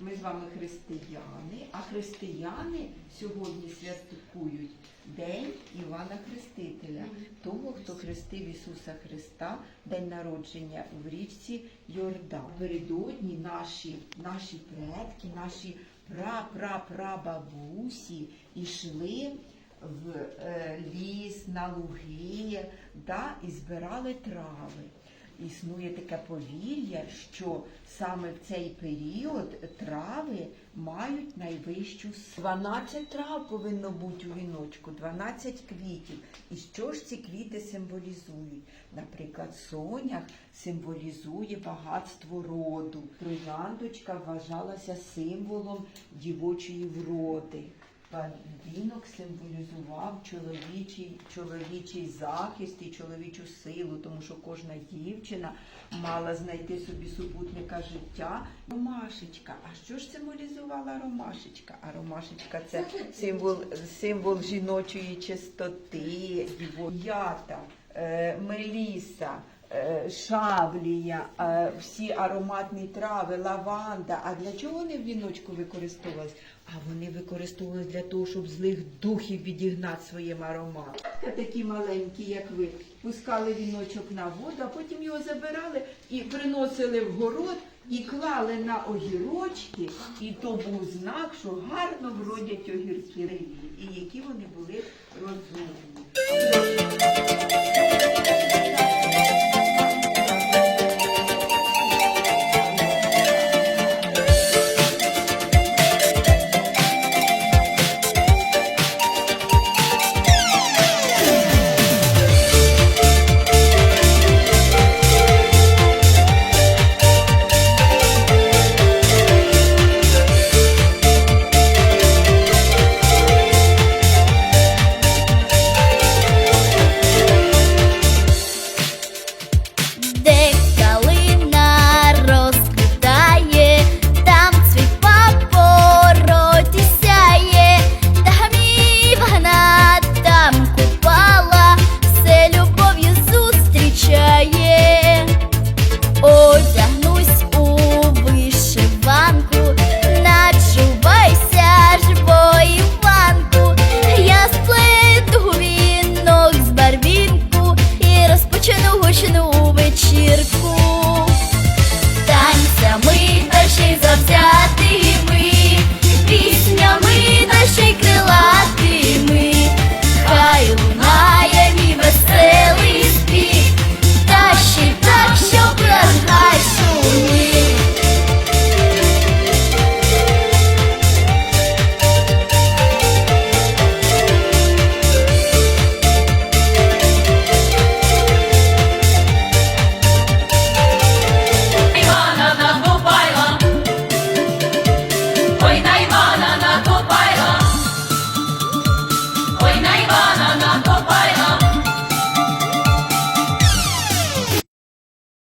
Ми з вами християни, а християни сьогодні святкують День Івана Хрестителя, того, хто хрестив Ісуса Христа, день народження в річці Йордан. Передодні наші, наші предки, наші пра-пра-прабабусі йшли в е, ліс, на луги да, і збирали трави. Існує таке повір'я, що саме в цей період трави мають найвищу силу. 12 трав повинно бути у віночку, 12 квітів. І що ж ці квіти символізують? Наприклад, сонях символізує багатство роду. Трояндочка вважалася символом дівочої вроди. Вінок символізував чоловічий, чоловічий захист і чоловічу силу, тому що кожна дівчина мала знайти собі супутника життя. Ромашечка. А що ж символізувала ромашечка? А ромашечка це символ, символ жіночої чистоти, ята, е, меліса. Е, Шавлія, е, всі ароматні трави, лаванда. А для чого вони в віночку використовувались? А вони використовувались для того, щоб злих духів відігнати своїм ароматом. Такі маленькі, як ви, пускали віночок на воду, а потім його забирали і приносили в город і клали на огірочки, і то був знак, що гарно вродять огірки і які вони були розумні.